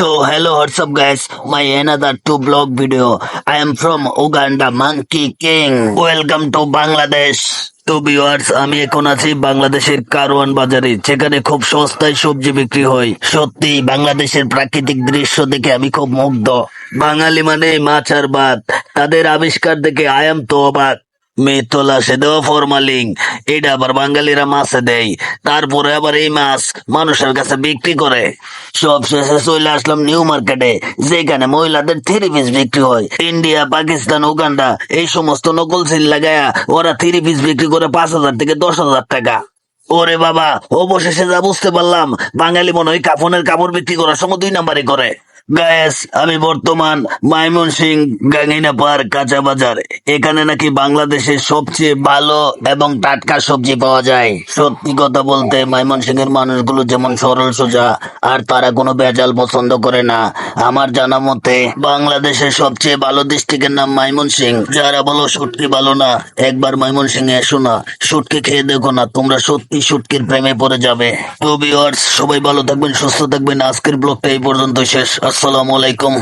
So hello, what's up guys? My another two blog video. I am from Uganda, Monkey King. Welcome to Bangladesh. তো viewers আমি এখন আছি বাংলাদেশের কারওয়ান বাজারে যেখানে খুব সস্তায় সবজি বিক্রি হয় সত্যি বাংলাদেশের প্রাকৃতিক দৃশ্য দেখে আমি খুব মুগ্ধ বাঙালি মানে মাছ আর ভাত তাদের আবিষ্কার দেখে আই এম তো অবাক মেতলা সে দেওয়া ফরমালিং। এটা আবার বাঙালিরা মাছে দেয়। তারপরে আবার এই মাছ মানুষের কাছে বিক্রি করে। সব শেষে চলে আসলাম নিউ মার্কেটে, যেখানে মহিলাদের থ্রি পিস বিক্রি হয়। ইন্ডিয়া, পাকিস্তান, উগান্ডা, এই সমস্ত নকল সিল লাগায়া ওরা থ্রি পিস বিক্রি করে পাঁচ হাজার থেকে দশ হাজার টাকা। ওরে বাবা, অবশেষে যা বুঝতে পারলাম, বাঙালি মনে হয় কাফনের কাপড় বিক্রি করার সময় দুই নাম্বারই করে। গ্যাস আমি বর্তমান মাইমন সিং গাঙ্গিনা পার্ক কাঁচা বাজার। এখানে নাকি বাংলাদেশের সবচেয়ে ভালো এবং টাটকা সবজি পাওয়া যায়। সত্যি কথা বলতে মাইমন সিং এর মানুষগুলো যেমন সরল সোজা, আর তারা কোনো বেজাল পছন্দ করে না। আমার জানা মতে, বাংলাদেশের সবচেয়ে ভালো ডিস্ট্রিক্টের নাম মাইমন সিং যারা বলো সুটকি ভালো না, একবার মাইমন সিং এ এসো না। সুটকি খেয়ে দেখো না, তোমরা সত্যি সুটকির প্রেমে পড়ে যাবে। তো ভিউয়ার্স সবাই ভালো থাকবেন, সুস্থ থাকবেন। আজকের ব্লগটা এই পর্যন্ত শেষ। আসসালামু আলাইকুম।